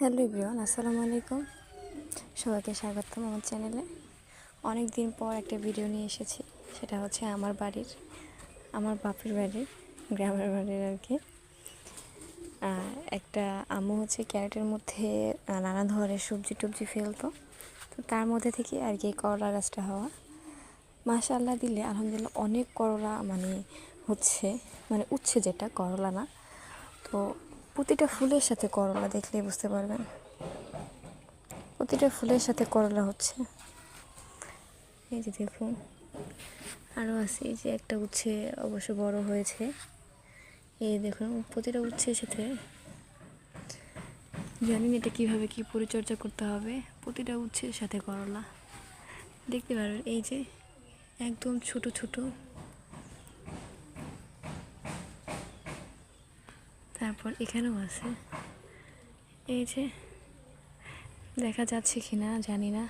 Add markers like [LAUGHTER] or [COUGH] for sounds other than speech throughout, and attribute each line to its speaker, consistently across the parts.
Speaker 1: Hello everyone, আসসালামু আলাইকুম। সবাইকে স্বাগতম আমার চ্যানেলে। অনেক দিন পর একটা ভিডিও নিয়ে এসেছি, সেটা হচ্ছে আমার বাড়ির, আমার বাপের বাড়ির, গ্রামের বাড়ির আর কি। একটা আম্মু হচ্ছে ক্যারেটের মধ্যে নানা ধরনের সবজি টবজি ফেলতো। তো তার মধ্যে থেকে আর কি করলা গাছটা হওয়া। মাশাল্লাহ দিলে আলহামদুলিল্লাহ অনেক করলা মানে হচ্ছে মানে উচ্ছে যেটা, করলা না। তো প্রতিটা ফুলের সাথে করলা দেখলেই বুঝতে পারবেন। প্রতিটা ফুলের সাথে করলা হচ্ছে। এই যে দেখুন আরও আছে, এই যে একটা উচ্ছে অবশ্য বড় হয়েছে। এই দেখুন, প্রতিটা উচ্ছের সাথে জানি না এটা কীভাবে কী পরিচর্যা করতে হবে। প্রতিটা উচ্ছের সাথে করলা। দেখতে পারবেন, এই যে একদম ছোট ছোট তারপর এখানেও আছে। এই যে দেখা যাচ্ছে কি না জানি না।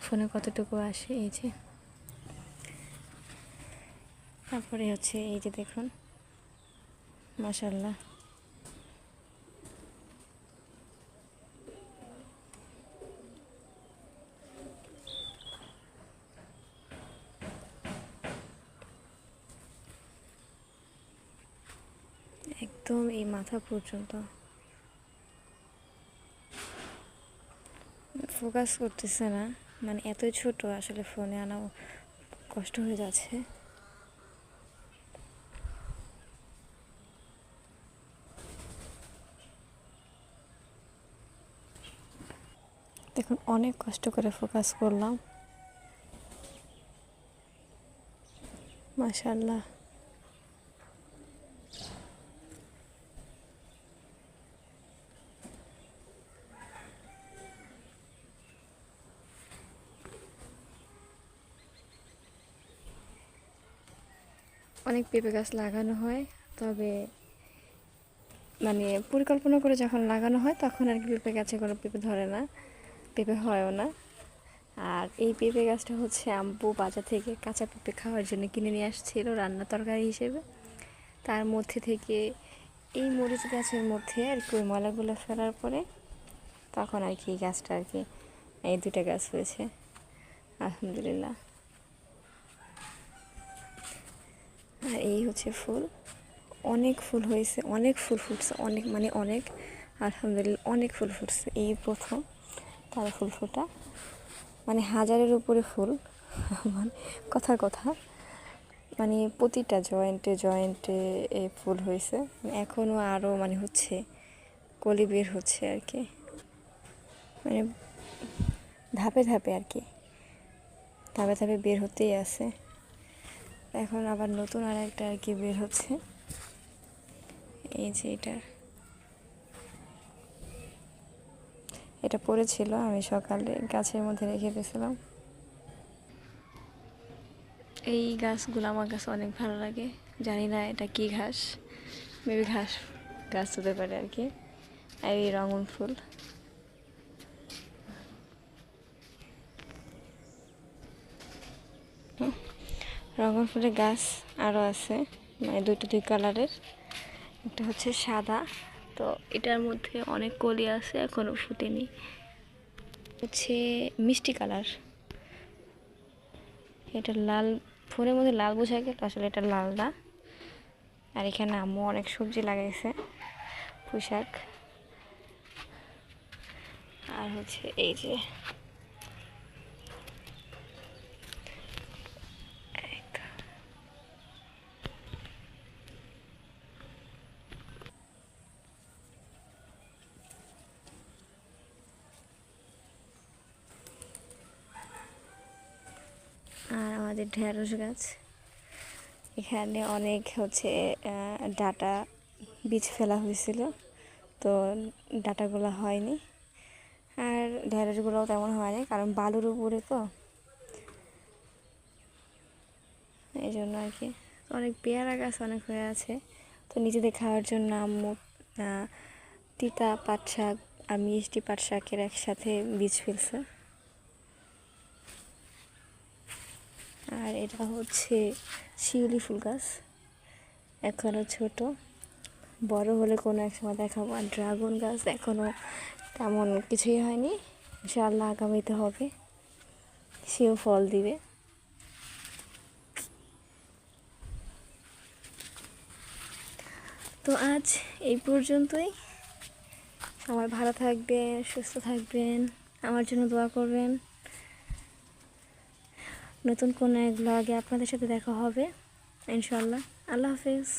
Speaker 1: ফোনে কতটুকু আসে, এই যে। তারপরে হচ্ছে এই যে দেখুন। মাশাল্লাহ একদম এই মাথা পর্যন্ত। ফোকাস করতেছে না। মানে এতই ছোট, আসলে ফোনে আনাও কষ্ট হয়ে যাচ্ছে। দেখুন, অনেক কষ্ট করে ফোকাস করলাম। মাশাল্লাহ অনেক পেঁপে গাছ লাগানো হয়, তবে মানে পরিকল্পনা করে যখন লাগানো হয় তখন আর কি পেঁপে গাছে কোনো পেঁপে ধরে না, পেঁপে হয়ও না। আর এই পেঁপে গাছটা হচ্ছে আম্বু বাজার থেকে কাঁচা পেঁপে খাওয়ার জন্য কিনে নিয়ে আসছিল রান্না তরকারি হিসেবে। তার মধ্যে থেকে এই মরিচ গাছের মধ্যে আর কি ওই ময়লাগুলো ফেলার পরে তখন আর কি এই গাছটা আর কি, এই দুইটা গাছ হয়েছে। আলহামদুলিল্লাহ। আর এই হচ্ছে ফুল। অনেক ফুল হয়েছে, অনেক ফুল ফুটছে, অনেক মানে অনেক। আলহামদুলিল্লাহ, অনেক ফুল ফুটছে। এই প্রথম তার ফুল ফোটা। মানে হাজারের উপরে ফুল। [LAUGHS] মানে কথার কথা। মানে প্রতিটা জয়েন্টে জয়েন্টে এই ফুল হয়েছে। এখনও আরও মানে হচ্ছে, কলি বের হচ্ছে আর কি। মানে ধাপে ধাপে আর কি। ধাপে ধাপে বের হতেই আছে। এখন আবার নতুন আর একটা আর কি বের হচ্ছে। এই যে এটা। এটা পড়েছিল, আমি সকালে গাছের মধ্যে রেখে দিয়েছিলাম। এই গাছগুলো আমার কাছে অনেক ভালো লাগে। জানি না এটা কি ঘাস। মেবি ঘাস, গাছ হতে পারে আর কি। আর এই রঙন ফুল। রঙন ফুলের গাছ আরও আছে মানে দুইটা দুই কালারের। একটা হচ্ছে সাদা, তো এটার মধ্যে অনেক কলি আছে এখনও ফুটেনি। হচ্ছে মিষ্টি কালার। এটা লাল, ফোনের মধ্যে লাল বোঝা গেল আসলে এটা লাল না। আর এখানে আম্মু অনেক সবজি লাগাইছে পোশাক আর হচ্ছে এই যে এই তো। আর আমাদের ঢেঁড়স গাছ। এখানে অনেক হচ্ছে ডাটা বীজ ফেলা হয়েছিল, তো ডাটাগুলো হয়নি। আর ঢেঁড়সগুলোও তেমন হয়নি, কারণ বালুর উপরে তো। এই জন্য আর কি। অনেক পেয়ারা গাছ অনেক হয়ে আছে, তো নিজেদের খাওয়ার জন্য আম্মু তিতা পাট শাক আর মিষ্টি পাট শাকের একসাথে বীজ ফেলছে আর এটা হচ্ছে শিউলি ফুল গাছ। এখনও ছোট। বড় হলে কোনো এক সময় দেখাবো। আর ড্রাগন গাছ এখনও তেমন কিছুই হয়নি। ইনশাআল্লাহ আগামীতে হবে। সেও ফল দিবে। তো আজ এই পর্যন্তই। সবাই ভালো থাকবেন, সুস্থ থাকবেন। আমার জন্য দোয়া করবেন। নতুন কোনো এক ব্লগে আপনাদের সাথে দেখা হবে ইনশাল্লাহ আল্লাহ হাফিজ।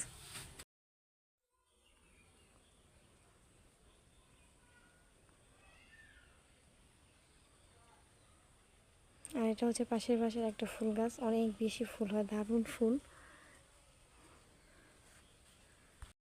Speaker 1: আর এটা হচ্ছে পাশের পাশের একটা ফুল গাছ, অনেক বেশি ফুল হয়, দারুণ ফুল।